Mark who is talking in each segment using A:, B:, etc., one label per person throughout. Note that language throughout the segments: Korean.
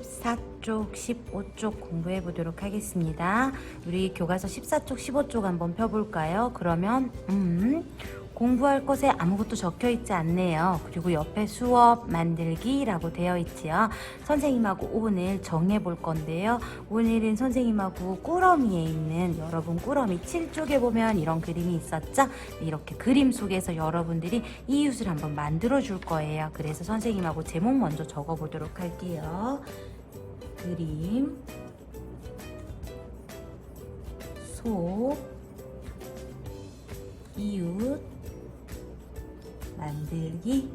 A: 14쪽, 15쪽 공부해 보도록 하겠습니다. 우리 교과서 14쪽, 15쪽 한번 펴볼까요? 그러면 음, 공부할 것에 아무것도 적혀 있지 않네요. 그리고 옆에 수업 만들기라고 되어 있지요. 선생님하고 오늘 정해 볼 건데요. 오늘은 선생님하고 꾸러미에 있는 여러분 꾸러미 7쪽에 보면 이런 그림이 있었죠? 이렇게 그림 속에서 여러분들이 이웃을 한번 만들어 줄 거예요. 그래서 선생님하고 제목 먼저 적어 보도록 할게요. 그림 소 이웃 만들기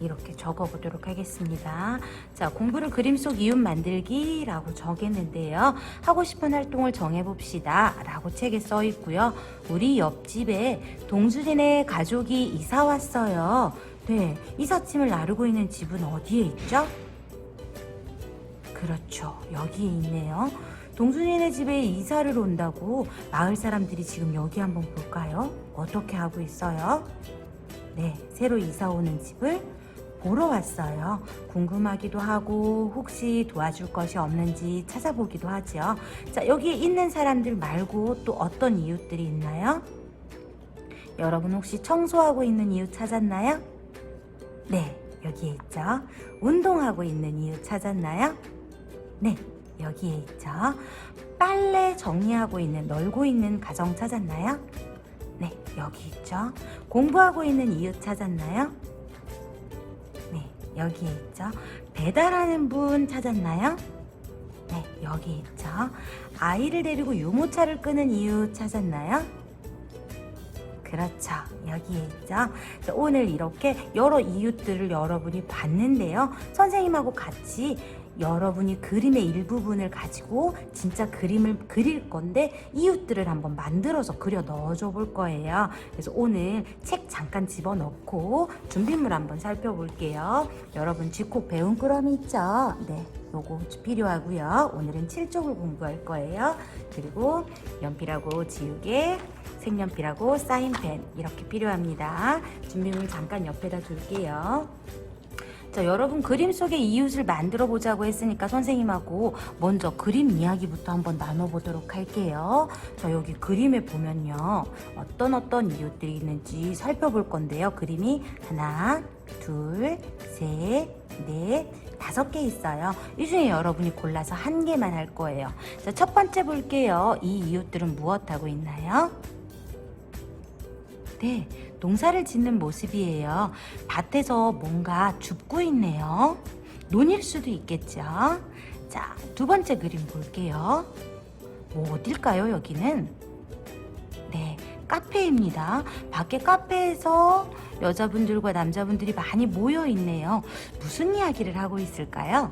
A: 이렇게 적어 보도록 하겠습니다. 자, 공부를 그림 속 이웃 만들기라고 적었는데요. 하고 싶은 활동을 정해 봅시다. 라고 책에 써 있고요. 우리 옆집에 동수진의 가족이 이사 왔어요. 네, 이삿짐을 나르고 있는 집은 어디에 있죠? 그렇죠. 여기에 있네요. 동순이네 집에 이사를 온다고 마을 사람들이 지금 여기 한번 볼까요? 어떻게 하고 있어요? 네, 새로 이사 오는 집을 보러 왔어요. 궁금하기도 하고 혹시 도와줄 것이 없는지 찾아보기도 하죠. 자, 여기 있는 사람들 말고 또 어떤 이웃들이 있나요? 여러분 혹시 청소하고 있는 이웃 찾았나요? 네, 여기에 있죠. 운동하고 있는 이웃 찾았나요? 네, 여기에 있죠. 빨래 정리하고 있는, 널고 있는 가정 찾았나요? 네, 여기 있죠. 공부하고 있는 이웃 찾았나요? 네, 여기에 있죠. 배달하는 분 찾았나요? 네, 여기 있죠. 아이를 데리고 유모차를 끄는 이웃 찾았나요? 그렇죠. 여기에 있죠. 자, 오늘 이렇게 여러 이웃들을 여러분이 봤는데요. 선생님하고 같이 여러분이 그림의 일부분을 가지고 진짜 그림을 그릴 건데 이웃들을 한번 만들어서 그려 넣어줘 볼 거예요. 그래서 오늘 책 잠깐 집어넣고 준비물 한번 살펴볼게요. 여러분 집콕 배운 꾸러미 있죠? 네. 요거 필요하고요. 오늘은 7쪽을 공부할 거예요. 그리고 연필하고 지우개, 색연필하고 사인펜 이렇게 필요합니다. 준비물 잠깐 옆에다 둘게요. 자, 여러분 그림 속의 이웃을 만들어 보자고 했으니까 선생님하고 먼저 그림 이야기부터 한번 나눠보도록 할게요. 자, 여기 그림에 보면요. 어떤 어떤 이웃들이 있는지 살펴볼 건데요. 그림이 하나, 둘, 셋, 넷, 다섯 개 있어요. 이 중에 여러분이 골라서 한 개만 할 거예요. 자, 첫 번째 볼게요. 이 이웃들은 무엇 하고 있나요? 네, 농사를 짓는 모습이에요. 밭에서 뭔가 줍고 있네요. 논일 수도 있겠죠. 자, 두 번째 그림 볼게요. 뭐 어딜까요, 여기는? 네, 카페입니다. 밖에 카페에서 여자분들과 남자분들이 많이 모여 있네요. 무슨 이야기를 하고 있을까요?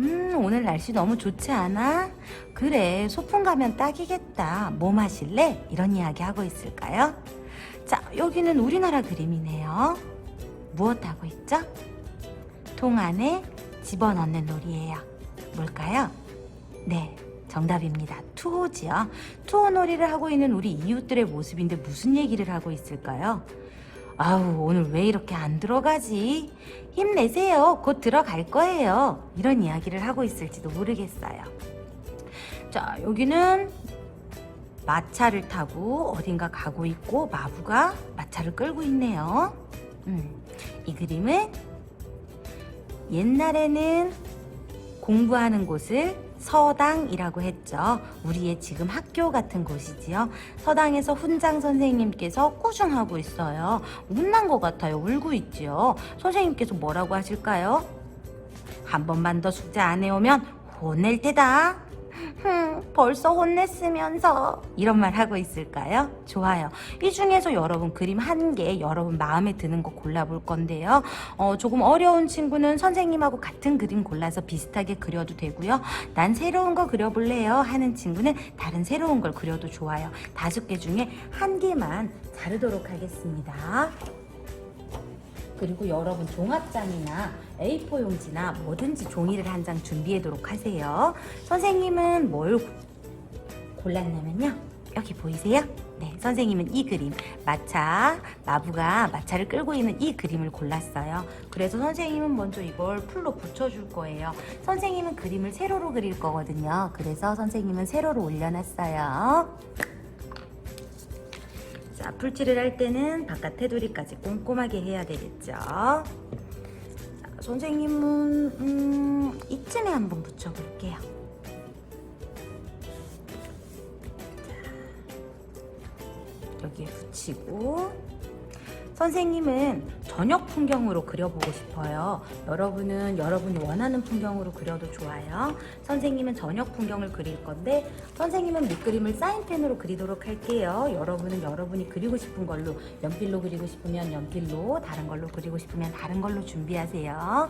A: 음, 오늘 날씨 너무 좋지 않아? 그래, 소풍 가면 딱이겠다. 뭐 마실래? 이런 이야기 하고 있을까요? 자, 여기는 우리나라 그림이네요. 무엇 하고 있죠? 통 안에 집어넣는 놀이예요. 뭘까요? 네, 정답입니다. 투호지요. 투호 놀이를 하고 있는 우리 이웃들의 모습인데 무슨 얘기를 하고 있을까요? 아우, 오늘 왜 이렇게 안 들어가지? 힘내세요. 곧 들어갈 거예요. 이런 이야기를 하고 있을지도 모르겠어요. 자, 여기는 마차를 타고 어딘가 가고 있고 마부가 마차를 끌고 있네요. 음, 이 그림은 옛날에는 공부하는 곳을 서당이라고 했죠. 우리의 지금 학교 같은 곳이지요. 서당에서 훈장 선생님께서 꾸중하고 있어요. 혼난 것 같아요. 울고 있지요. 선생님께서 뭐라고 하실까요? 한 번만 더 숙제 안 해오면 혼낼 테다. 흠, 벌써 혼냈으면서 이런 말 하고 있을까요? 좋아요. 이 중에서 여러분 그림 한 개 여러분 마음에 드는 거 골라볼 건데요. 어, 조금 어려운 친구는 선생님하고 같은 그림 골라서 비슷하게 그려도 되고요. 난 새로운 거 그려볼래요 하는 친구는 다른 새로운 걸 그려도 좋아요. 다섯 개 중에 한 개만 자르도록 하겠습니다. 그리고 여러분 종합장이나 A4 용지나 뭐든지 종이를 한 장 준비하도록 하세요. 선생님은 뭘 골랐냐면요. 여기 보이세요? 네, 선생님은 이 그림 마차 마부가 마차를 끌고 있는 이 그림을 골랐어요. 그래서 선생님은 먼저 이걸 풀로 붙여줄 거예요. 선생님은 그림을 세로로 그릴 거거든요. 그래서 선생님은 세로로 올려놨어요. 자, 풀칠을 할 때는 바깥 테두리까지 꼼꼼하게 해야 되겠죠. 자, 선생님은 음, 이쯤에 한번 붙여볼게요. 자, 여기에 붙이고 선생님은 저녁 풍경으로 그려보고 싶어요. 여러분은 여러분이 원하는 풍경으로 그려도 좋아요. 선생님은 저녁 풍경을 그릴 건데 선생님은 밑그림을 사인펜으로 그리도록 할게요. 여러분은 여러분이 그리고 싶은 걸로 연필로 그리고 싶으면 연필로 다른 걸로 그리고 싶으면 다른 걸로 준비하세요.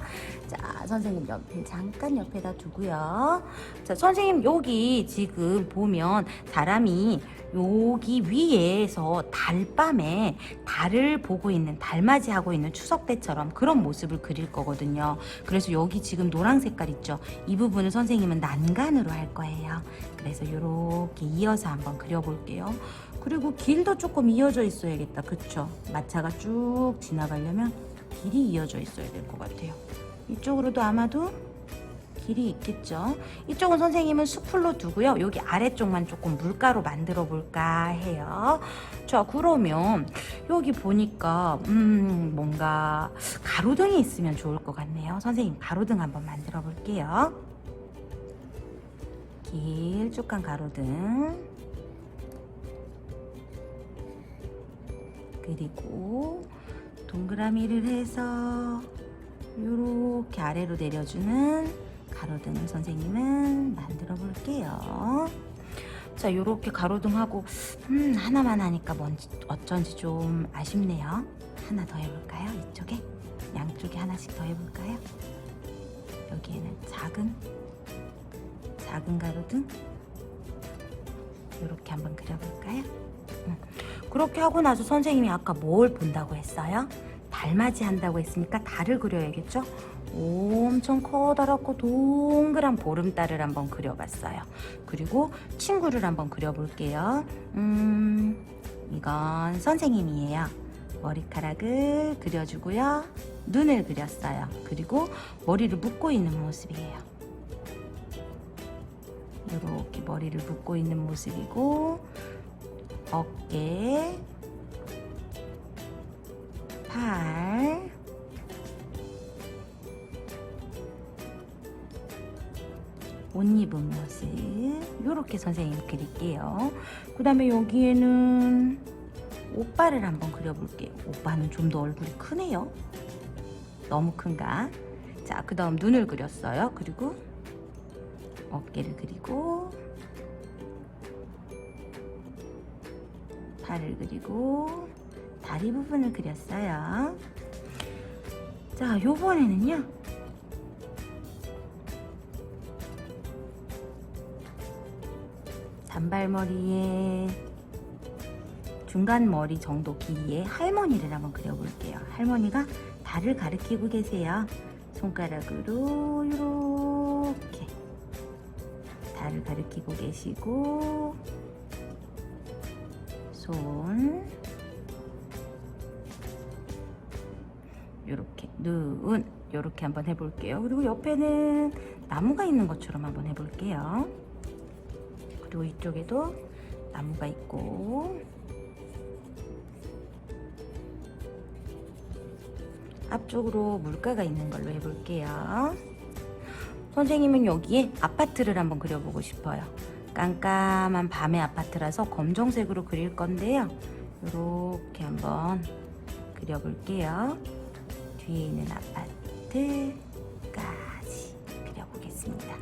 A: 자, 선생님 연필 잠깐 옆에다 두고요. 자, 선생님 여기 지금 보면 사람이 여기 위에서 달밤에 달을 보고 있는 달맞이 하고 있는 추석 때처럼 그런 모습을 그릴 거거든요. 그래서 여기 지금 노란 색깔 있죠. 이 부분을 선생님은 난간으로 할 거예요. 그래서 이렇게 이어서 한번 그려볼게요. 그리고 길도 조금 이어져 있어야겠다. 그쵸? 마차가 쭉 지나가려면 길이 이어져 있어야 될 것 같아요. 이쪽으로도 아마도 길이 있겠죠. 이쪽은 선생님은 수풀로 두고요. 여기 아래쪽만 조금 물가로 만들어 볼까 해요. 자, 그러면 여기 보니까 음, 뭔가 가로등이 있으면 좋을 것 같네요. 선생님 가로등 한번 만들어 볼게요. 길쭉한 가로등. 그리고 동그라미를 해서 이렇게 아래로 내려주는 가로등을 선생님은 만들어 볼게요. 자, 이렇게 가로등하고 음, 하나만 하니까 뭔지 어쩐지 좀 아쉽네요. 하나 더 해볼까요? 이쪽에 양쪽에 하나씩 더 해볼까요? 여기에는 작은 작은 가로등 이렇게 한번 그려볼까요? 음. 그렇게 하고 나서 선생님이 아까 뭘 본다고 했어요? 달맞이 한다고 했으니까 달을 그려야겠죠? 엄청 커다랗고 동그란 보름달을 한번 그려봤어요. 그리고 친구를 한번 그려볼게요. 음, 이건 선생님이에요. 머리카락을 그려주고요. 눈을 그렸어요. 그리고 머리를 묶고 있는 모습이에요. 이렇게 머리를 묶고 있는 모습이고 어깨, 팔, 옷 입은 모습 이렇게 선생님 그릴게요. 그 다음에 여기에는 오빠를 한번 그려볼게요. 오빠는 좀 더 얼굴이 크네요. 너무 큰가? 자, 그 다음 눈을 그렸어요. 그리고 어깨를 그리고 팔을 그리고 다리 부분을 그렸어요. 자, 요번에는요. 단발머리에 중간 머리 정도 길이의 할머니를 한번 그려볼게요. 할머니가 달을 가리키고 계세요. 손가락으로 이렇게 달을 가리키고 계시고 손 요렇게 눈 요렇게 한번 해볼게요. 그리고 옆에는 나무가 있는 것처럼 한번 해볼게요. 그리고 이쪽에도 나무가 있고 앞쪽으로 물가가 있는 걸로 해볼게요. 선생님은 여기에 아파트를 한번 그려보고 싶어요. 깜깜한 밤의 아파트라서 검정색으로 그릴 건데요. 이렇게 한번 그려볼게요. 뒤에 있는 아파트까지 그려보겠습니다.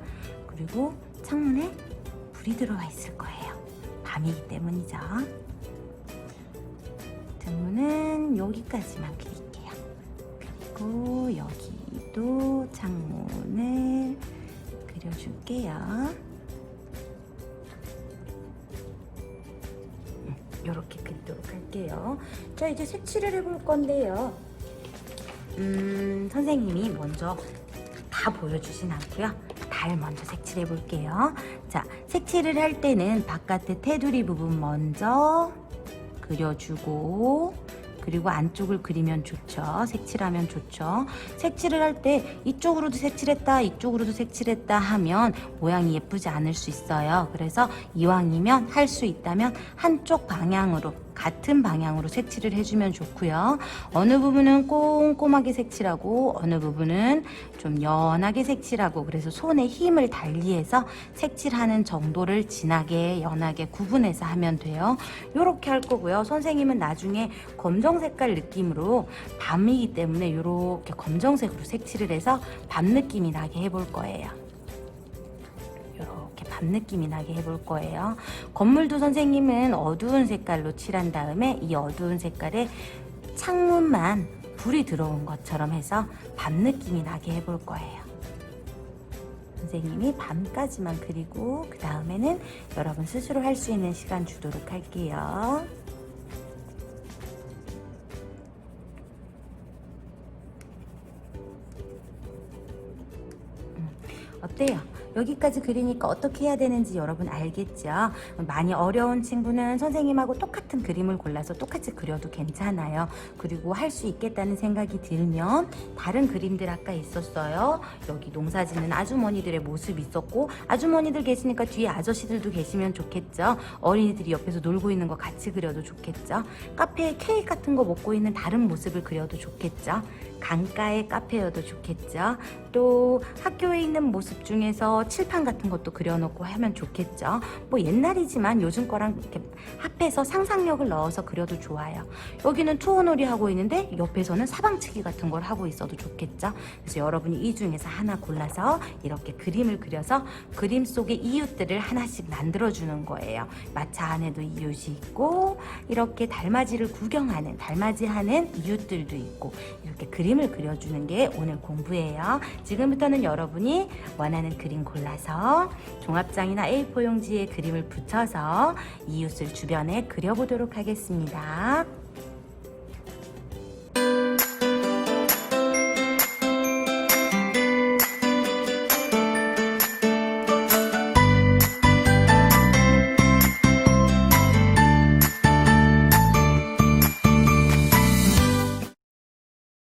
A: 그리고 창문에 불이 들어와 있을 거예요. 밤이기 때문이죠. 등문은 여기까지만 그릴게요. 그리고 여기도 창문을 그려줄게요. 이렇게 그리도록 할게요. 자, 이제 색칠을 해볼 건데요. 음, 선생님이 먼저 다 보여주진 않고요. 달 먼저 색칠해 볼게요. 자, 색칠을 할 때는 바깥의 테두리 부분 먼저 그려주고 그리고 안쪽을 그리면 좋죠. 색칠하면 좋죠. 색칠을 할 때 이쪽으로도 색칠했다, 이쪽으로도 색칠했다 하면 모양이 예쁘지 않을 수 있어요. 그래서 이왕이면 할 수 있다면 한쪽 방향으로 같은 방향으로 색칠을 해주면 좋고요. 어느 부분은 꼼꼼하게 색칠하고 어느 부분은 좀 연하게 색칠하고 그래서 손에 힘을 달리해서 색칠하는 정도를 진하게 연하게 구분해서 하면 돼요. 이렇게 할 거고요. 선생님은 나중에 검정 색깔 느낌으로 밤이기 때문에 이렇게 검정색으로 색칠을 해서 밤 느낌이 나게 해볼 거예요. 밤 느낌이 나게 해볼 거예요. 건물도 선생님은 어두운 색깔로 칠한 다음에 이 어두운 색깔에 창문만 불이 들어온 것처럼 해서 밤 느낌이 나게 해볼 거예요. 선생님이 밤까지만 그리고 그 다음에는 여러분 스스로 할 수 있는 시간 주도록 할게요. 어때요? 여기까지 그리니까 어떻게 해야 되는지 여러분 알겠죠? 많이 어려운 친구는 선생님하고 똑같은 그림을 골라서 똑같이 그려도 괜찮아요. 그리고 할 수 있겠다는 생각이 들면 다른 그림들 아까 있었어요. 여기 농사 짓는 아주머니들의 모습 있었고 아주머니들 계시니까 뒤에 아저씨들도 계시면 좋겠죠. 어린이들이 옆에서 놀고 있는 거 같이 그려도 좋겠죠. 카페에 케이크 같은 거 먹고 있는 다른 모습을 그려도 좋겠죠. 강가의 카페여도 좋겠죠. 또 학교에 있는 모습 중에서 칠판 같은 것도 그려놓고 하면 좋겠죠. 뭐 옛날이지만 요즘 거랑 이렇게 합해서 상상력을 넣어서 그려도 좋아요. 여기는 투어놀이 하고 있는데 옆에서는 사방치기 같은 걸 하고 있어도 좋겠죠. 그래서 여러분이 이 중에서 하나 골라서 이렇게 그림을 그려서 그림 속의 이웃들을 하나씩 만들어주는 거예요. 마차 안에도 이웃이 있고 이렇게 달맞이를 구경하는 달맞이 하는 이웃들도 있고 이렇게 그림을 그려주는 게 오늘 공부예요. 지금부터는 여러분이 원하는 그림 골라서 종합장이나 A4 용지에 그림을 붙여서 이웃을 주변에 그려보도록 하겠습니다.